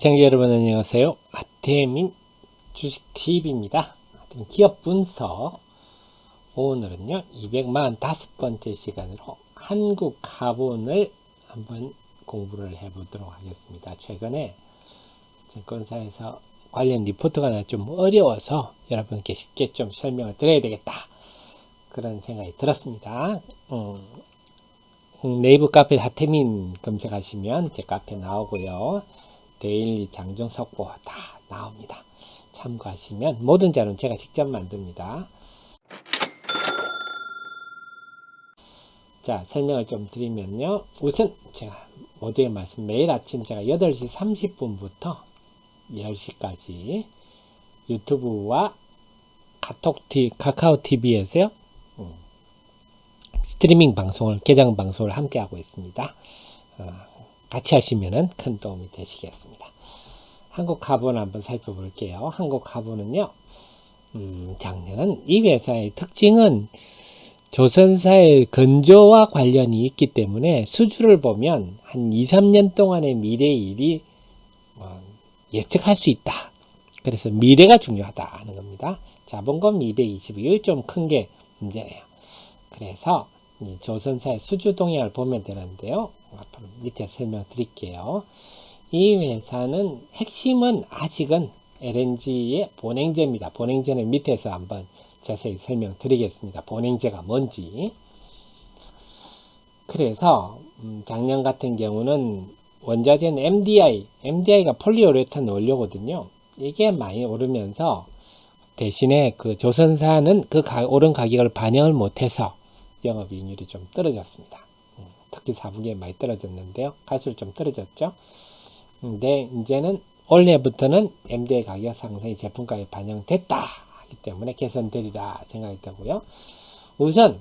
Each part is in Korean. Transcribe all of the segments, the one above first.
시청자 여러분 안녕하세요. 아태민 주식TV입니다. 기업 분석 오늘은요 245번째 시간으로 한국 가본을 한번 공부를 해보도록 하겠습니다. 최근에 증권사에서 관련 리포트가 나 좀 어려워서 여러분께 쉽게 좀 설명을 드려야 되겠다. 그런 생각이 들었습니다. 음, 네이버 카페 하태민 검색하시면 제 카페 나오고요. 데일리 장정 속보 다 나옵니다. 참고하시면 모든 자료는 제가 직접 만듭니다. 자, 설명을 좀 드리면요. 우선 제가 모두의 말씀 매일 아침 제가 8시 30분부터 10시까지 유튜브와 카톡 티, 카카오 TV에서요. 음, 스트리밍 방송을 개장 방송을 함께 하고 있습니다. 어, 같이 하시면은 큰 도움이 되시겠습니다. 한국 가본 한번 살펴볼게요. 한국 가본은요, 음, 작년은 이 회사의 특징은 조선사의 건조와 관련이 있기 때문에 수주를 보면 한 2, 3년 동안의 미래 일이 어, 예측할 수 있다. 그래서 미래가 중요하다는 겁니다. 자본금 222, 좀큰 게 문제예요. 그래서 조선사의 수주 동향을 보면 되는데요. 앞으로 밑에 설명드릴게요. 이 회사는 핵심은 아직은 LNG의 본행제입니다. 본행제는 밑에서 한번 자세히 설명드리겠습니다. 본행제가 뭔지. 그래서 음, 작년 같은 경우는 원자재는 MDI, MDI가 폴리우레탄 원료거든요. 이게 많이 오르면서 대신에 그 조선사는 그 가, 오른 가격을 반영을 못해서 영업이익률이 좀 떨어졌습니다. 음, 특히 4분기에 많이 떨어졌는데요. 갈수록 좀 떨어졌죠. 근데 이제는 올해부터는 MD의 가격 상승이 제품 가격에 반영됐다 하기 때문에 개선되리라 생각이 되고요. 우선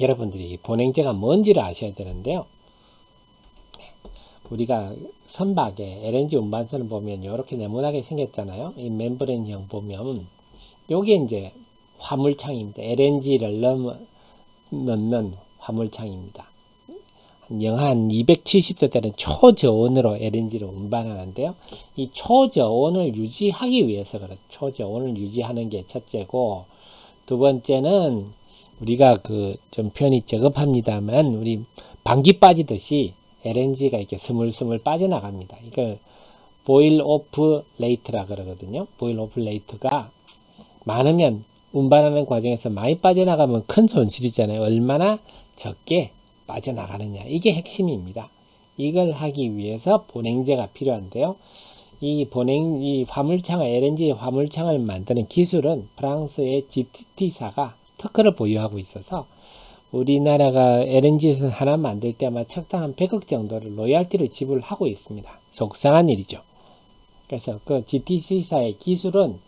여러분들이 본행제가 뭔지를 아셔야 되는데요. 네, 우리가 선박에 LNG 운반선을 보면 이렇게 네모나게 생겼잖아요. 이 멤브레인형 보면 요게 이제 화물창입니다. LNG를 넣, 넣는 화물창입니다. 영한 270도 되는 초저온으로 LNG를 운반하는데요. 이 초저온을 유지하기 위해서 그렇죠. 초저온을 유지하는 게 첫째고 두 번째는 우리가 그좀 편히 적업합니다만 우리 방귀 빠지듯이 LNG가 이렇게 스물스물 빠져나갑니다. 이걸 보일 오프 레이트라 그러거든요. 보일 오프 레이트가 많으면 운반하는 과정에서 많이 빠져나가면 큰 손실이잖아요. 얼마나 적게 빠져나가느냐. 이게 핵심입니다. 이걸 하기 위해서 본행제가 필요한데요. 이 본행, 이 화물창을, LNG 화물창을 만드는 기술은 프랑스의 GTT사가 특허를 보유하고 있어서 우리나라가 LNG에서 하나 만들 때마다 책당 한 100억 정도를 로열티를 지불하고 있습니다. 속상한 일이죠. 그래서 그 GTC사의 기술은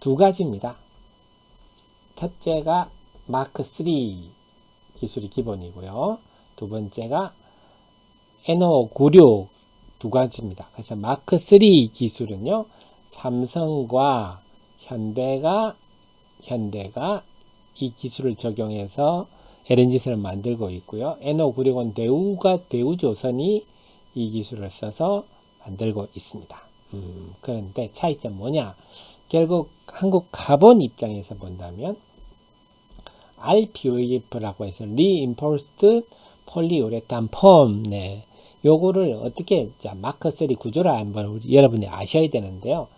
두 가지입니다. 첫째가 마크 3 기술이 기본이고요. 두 번째가 NO96 두 가지입니다. 그래서 마크 3 기술은요. 삼성과 현대가 현대가 이 기술을 적용해서 LNG선을 만들고 있고요. NO96은 대우가 대우조선이 이 기술을 써서 만들고 있습니다. 음, 그런데 차이점 뭐냐? 결국 한국 가본 입장에서 본다면 RPOF라고 해서 Reinforced Polyurethane Foam 네. 요거를 어떻게 자 마크 3 구조를 한번 여러분이 아셔야 되는데요.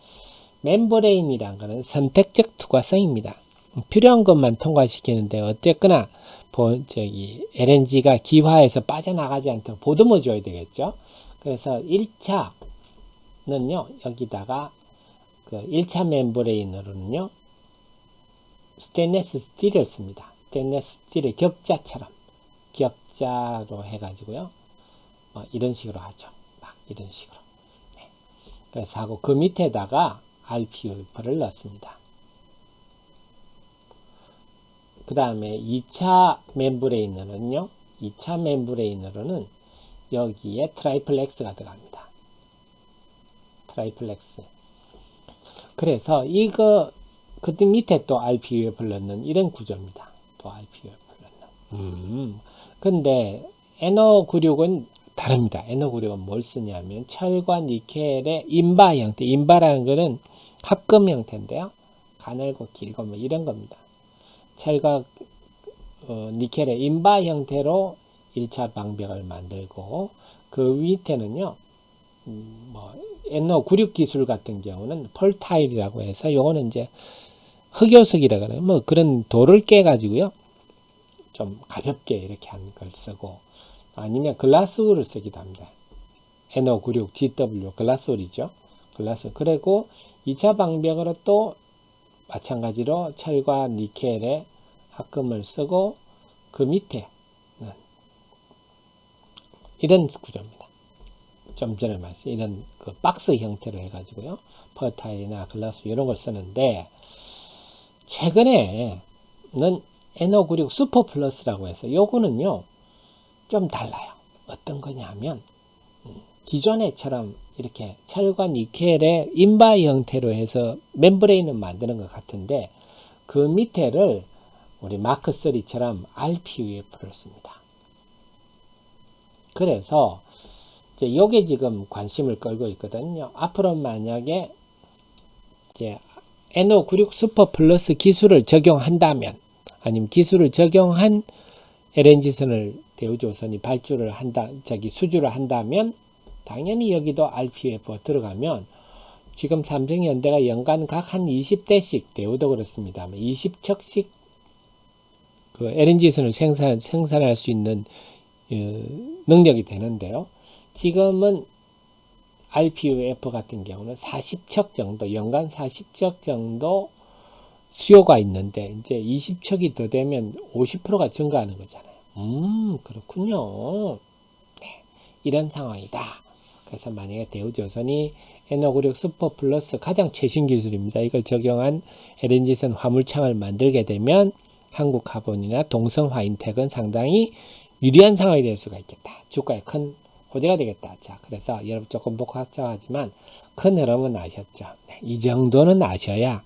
멤브레인이란 거는 선택적 투과성입니다. 필요한 것만 통과시키는데 어쨌거나 저기 LNG가 기화에서 빠져나가지 않도록 보듬어 줘야 되겠죠. 그래서 1차 는요. 여기다가 그 1차 멤브레인으로는요. 스테인레스 스틸을 씁니다. 스테인레스 스틸을 격자처럼 격자로 해가지고요. 뭐 이런 식으로 하죠. 막 이런 식으로. 네. 그래서 하고 그 밑에다가 RPU를 넣습니다. 그 다음에 2차 멤브레인으로는요. 2차 멤브레인으로는 여기에 트라이플렉스가 들어갑니다. 트라이플렉스. 그래서 이거 그때 밑에 또 RPUF를 넣는 이런 구조입니다. 또 RPUF를 넣는. 음. 근데 NO96은 다릅니다. NO96은 뭘 쓰냐면 철과 니켈의 인바 형태, 인바라는 거는 합금 형태인데요. 가늘고 길고 뭐 이런 겁니다. 철과 어, 니켈의 인바 형태로 1차 방벽을 만들고 그 밑에는요. 음, 뭐 NO96 기술 같은 경우는 펄타일이라고 해서 요거는 이제 흑요석이라 그래요. 뭐 그런 돌을 깨 가지고요. 좀 가볍게 이렇게 한 걸 쓰고 아니면 글라스울을 쓰기도 합니다. NO96 GW 글라스울이죠. 글라스. 그리고 2차 방벽으로 또 마찬가지로 철과 니켈의 합금을 쓰고 그 밑에 이런 구조입니다. 좀 전에 말씀 이런 그 박스 형태로 해가지고요. 퍼타일이나 글라스 이런 걸 쓰는데 최근에는 NO96 슈퍼 플러스라고 해서 요거는요 좀 달라요. 어떤 거냐면 음, 기존에처럼 이렇게 철과 니켈의 인바 형태로 해서 멤브레인을 만드는 것 같은데 그 밑에를 우리 마크 3처럼 RPUF를 씁니다. 그래서 이제 요게 지금 관심을 끌고 있거든요. 앞으로 만약에 이제 NO96 슈퍼 플러스 기술을 적용한다면 아니면 기술을 적용한 LNG선을 대우조선이 발주를 한다, 저기 수주를 한다면 당연히 여기도 RPF 들어가면 지금 삼성현대가 연간 각 한 20대씩 대우도 그렇습니다. 20척씩 그 LNG선을 생산 생산할 수 있는 어, 능력이 되는데요. 지금은 RPUF 같은 경우는 40척 정도, 연간 40척 정도 수요가 있는데, 이제 20척이 더 되면 50%가 증가하는 거잖아요. 음, 그렇군요. 네, 이런 상황이다. 그래서 만약에 대우조선이 N596 슈퍼 플러스 가장 최신 기술입니다. 이걸 적용한 LNG선 화물창을 만들게 되면 한국 카본이나 동성 화인텍은 상당히 유리한 상황이 될 수가 있겠다. 주가에 큰 호재가 되겠다. 자, 그래서 여러분 조금 복잡하지만 큰 흐름은 아셨죠? 네, 이 정도는 아셔야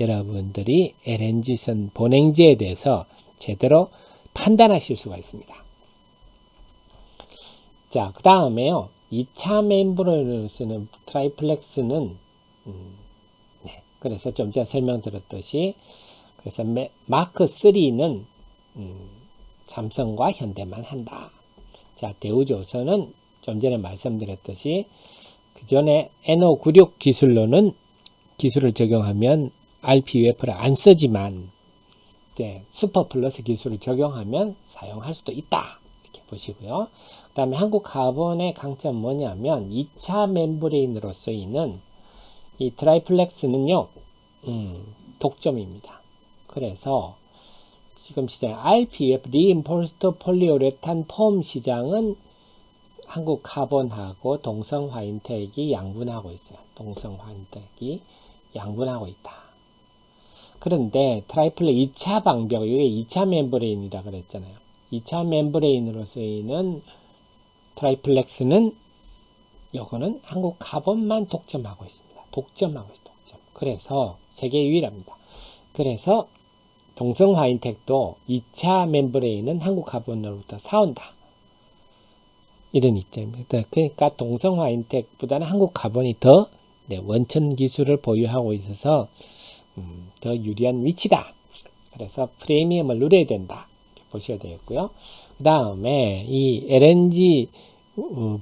여러분들이 LNG선 본행지에 대해서 제대로 판단하실 수가 있습니다. 자, 그 다음에요. 2차 멤브레인을 쓰는 트라이플렉스는 음, 네, 그래서 좀 전에 설명드렸듯이 그래서 마크 3는 음, 삼성과 현대만 한다. 자, 대우조선은 좀 전에 말씀드렸듯이 그 전에 NO96 기술로는 기술을 적용하면 RPUF를 안 쓰지만 네, 슈퍼 플러스 기술을 적용하면 사용할 수도 있다. 이렇게 보시고요. 그 다음에 한국 카본의 강점 뭐냐면 2차 멤브레인으로 쓰이는 이 드라이플렉스는요, 음, 독점입니다. 그래서 지금 시장 RPF 리인포스트 폴리오레탄 폼 시장은 한국 카본하고 동성 화인텍이 양분하고 있어요. 동성 화인텍이 양분하고 있다. 그런데 트라이플레 2차 방벽, 이게 2차 멤브레인이라 그랬잖아요. 2차 멤브레인으로 쓰이는 트라이플렉스는 요거는 한국 카본만 독점하고 있습니다. 독점하고 있어요. 독점. 그래서 세계 유일합니다. 그래서 동성 화인텍도 2차 멤브레인은 한국 카본으로부터 사온다. 이런 입장입니다. 그러니까 동성 화 인텍보다는 한국 카본이 더 네, 원천 기술을 보유하고 있어서 음, 더 유리한 위치다. 그래서 프리미엄을 누려야 된다. 보셔야 되겠고요. 그 다음에 이 LNG 어,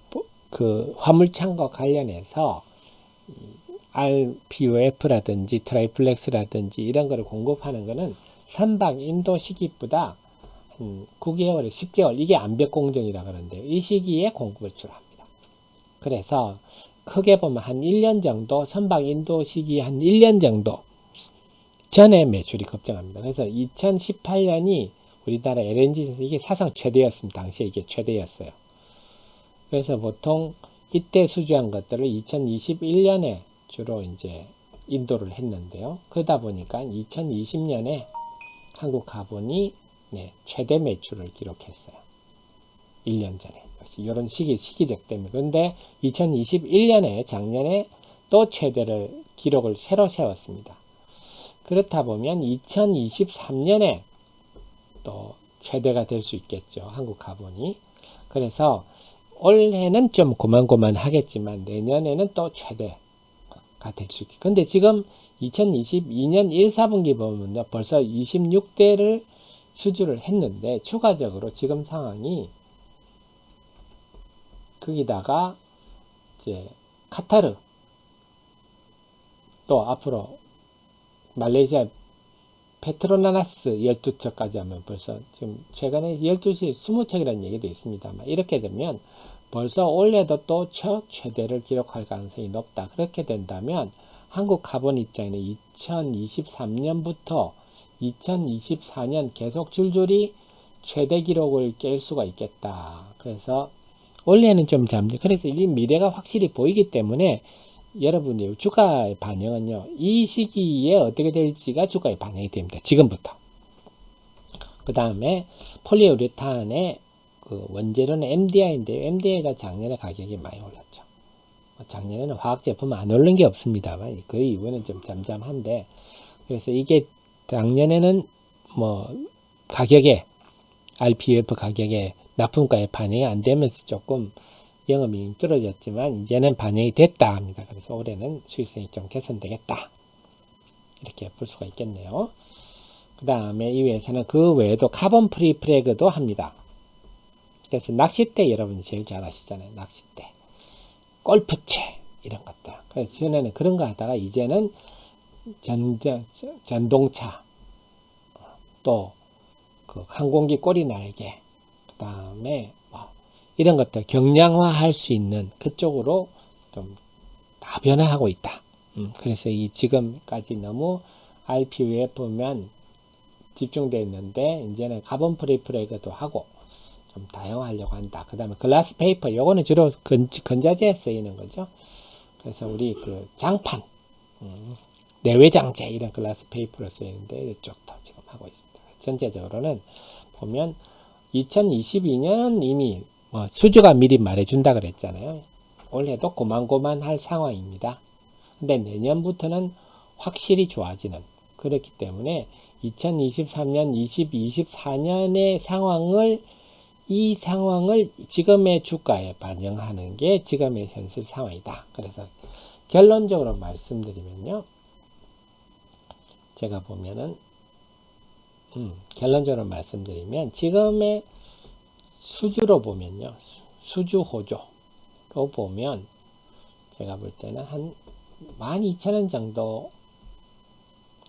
그 화물창과 관련해서 RPUF라든지 트라이플렉스라든지 이런 거를 공급하는 거는 선박 인도 시기보다 한 9개월, 10개월 이게 암벽 공정이라 그러는데 이 시기에 공급을 출합니다. 그래서 크게 보면 한 1년 정도 선박 인도 시기 한 1년 정도 전에 매출이 급증합니다. 그래서 2018년이 우리나라 LNG 이게 사상 최대였습니다. 당시에 이게 최대였어요. 그래서 보통 이때 수주한 것들을 2021년에 주로 이제 인도를 했는데요. 그러다 보니까 2020년에 한국 가본이 네, 최대 매출을 기록했어요. 1년 전에. 이런 시기, 시기적 때문에. 그런데 2021년에 작년에 또 최대를 기록을 새로 세웠습니다. 그렇다 보면 2023년에 또 최대가 될 수 있겠죠. 한국 가본이. 그래서 올해는 좀 고만고만 하겠지만 내년에는 또 최대가 될 수 있겠. 근데 지금 2022년 1, 4분기 보면요. 벌써 26대를 수주를 했는데 추가적으로 지금 상황이 거기다가 이제 카타르 또 앞으로 말레이시아 페트로나나스 12척까지 하면 벌써 지금 최근에 12시 20척이라는 얘기도 있습니다만 이렇게 되면 벌써 올해도 또 최대를 기록할 가능성이 높다. 그렇게 된다면 한국 카본 입장에는 2023년부터 2024년 계속 줄줄이 최대 기록을 깰 수가 있겠다. 그래서 원래는 좀 잠재. 그래서 이 미래가 확실히 보이기 때문에 여러분의 주가의 반영은요. 이 시기에 어떻게 될지가 주가에 반영이 됩니다. 지금부터. 그 다음에 폴리우레탄의 그 원재료는 MDI인데요. MDI가 작년에 가격이 많이 올랐죠. 뭐 작년에는 화학 제품 안 오른 게 없습니다만 그 이후에는 좀 잠잠한데 그래서 이게 작년에는 뭐 가격에 RPF 가격에 납품가에 반영이 안 되면서 조금 영업이익이 떨어졌지만 이제는 반영이 됐다 합니다. 그래서 올해는 수익성이 좀 개선되겠다. 이렇게 볼 수가 있겠네요. 그 다음에 이 회사는 그 외에도 카본 프리 프레그도 합니다. 그래서 낚싯대 여러분이 제일 잘 아시잖아요. 낚싯대. 골프채 이런 것들. 그래서 전에는 그런 거 하다가 이제는 전전, 전동차 또 그 항공기 꼬리 날개 그 다음에 뭐 이런 것들 경량화할 수 있는 그쪽으로 좀 다 변화하고 있다. 음, 그래서 이 지금까지 너무 IPUF만 집중되어 있는데 이제는 카본 프리 프레그도 하고 좀 다양화하려고 한다. 그 다음에 글라스 페이퍼, 요거는 주로 건, 건자재에 쓰이는 거죠. 그래서 우리 그 장판, 음, 내외장재 이런 글라스 페이퍼로 쓰이는데 이쪽도 지금 하고 있습니다. 전체적으로는 보면 2022년 이미 뭐 수주가 미리 말해준다 그랬잖아요. 올해도 고만고만할 상황입니다. 근데 내년부터는 확실히 좋아지는 그렇기 때문에 2023년, 20, 24년의 상황을 이 상황을 지금의 주가에 반영하는 게 지금의 현실 상황이다. 그래서 결론적으로 말씀드리면요. 제가 보면은 음, 결론적으로 말씀드리면 지금의 수주로 보면요. 수주 호조로 보면 제가 볼 때는 한 12,000원 정도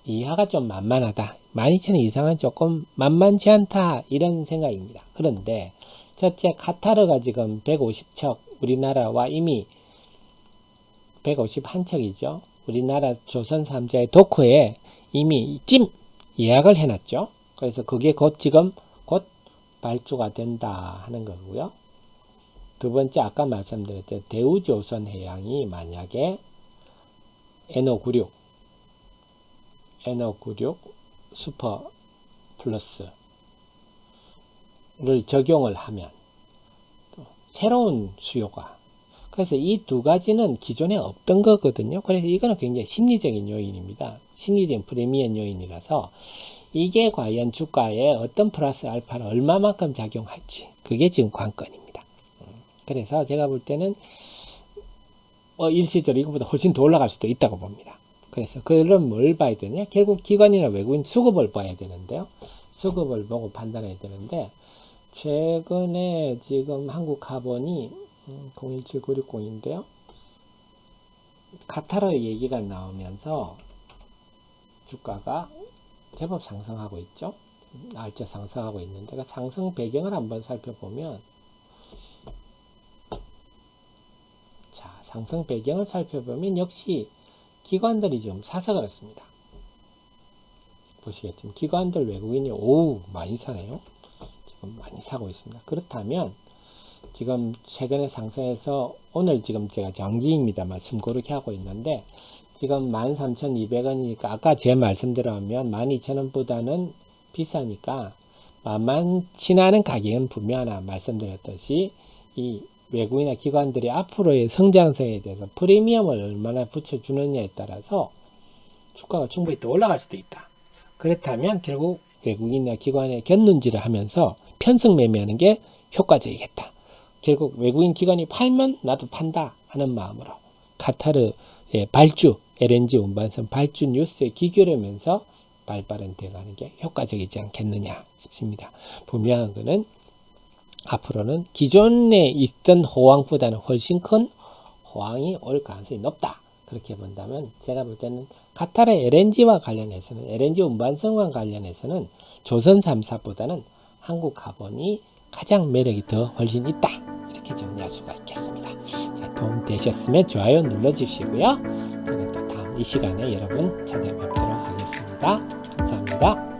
이하가 좀 만만하다. 12,000원 이상은 조금 만만치 않다. 이런 생각입니다. 그런데 첫째 카타르가 지금 150척 우리나라와 이미 151척이죠. 우리나라 조선 3자의 도크에 이미 찜 예약을 해놨죠. 그래서 그게 곧 지금 곧 발주가 된다 하는 거고요. 두 번째 아까 말씀드렸던 대우조선 해양이 만약에 NO96 NO96 슈퍼 플러스를 적용을 하면 새로운 수요가 그래서 이 두 가지는 기존에 없던 거거든요. 그래서 이거는 굉장히 심리적인 요인입니다. 심리적인 프리미엄 요인이라서 이게 과연 주가에 어떤 플러스 알파를 얼마만큼 작용할지 그게 지금 관건입니다. 그래서 제가 볼 때는 어, 일시적으로 이거보다 훨씬 더 올라갈 수도 있다고 봅니다. 그래서 그럼 뭘 봐야 되냐? 결국 기관이나 외국인 수급을 봐야 되는데요. 수급을 보고 판단해야 되는데 최근에 지금 한국 카본이 음, 017960인데요. 카타르 얘기가 나오면서 주가가 제법 상승하고 있죠. 날짜 상승하고 있는데 그 상승 배경을 한번 살펴보면 자 상승 배경을 살펴보면 역시 기관들이 좀 사서 그렇습니다. 보시겠지만 기관들 외국인이 오 많이 사네요. 지금 많이 사고 있습니다. 그렇다면 지금 최근에 상승해서 오늘 지금 제가 정기입니다만 숨 고르게 하고 있는데 지금 13,200원이니까 아까 제 말씀대로 하면 12,000원보다는 비싸니까 만만치 않은 가격은 분명 하나 말씀드렸듯이 이 외국이나 기관들이 앞으로의 성장성에 대해서 프리미엄을 얼마나 붙여주느냐에 따라서 주가가 충분히 더 올라갈 수도 있다. 그렇다면 결국 외국인이나 기관의 견눈질을 하면서 편승 매매하는 게 효과적이겠다. 결국 외국인 기관이 팔면 나도 판다 하는 마음으로 카타르의 발주 LNG 운반선 발주 뉴스에 기교하면서 발빠른 돼가는 게 효과적이지 않겠느냐 싶습니다. 분명한 거는 앞으로는 기존에 있던 호황보다는 훨씬 큰 호황이 올 가능성이 높다. 그렇게 본다면 제가 볼 때는 카타르 LNG와 관련해서는 LNG 운반선과 관련해서는 조선 3사보다는 한국 가본이 가장 매력이 더 훨씬 있다. 이렇게 정리할 수가 있겠습니다. 네, 도움 되셨으면 좋아요 눌러주시고요. 저는 또 다음 이 시간에 여러분 찾아뵙도록 하겠습니다. 감사합니다.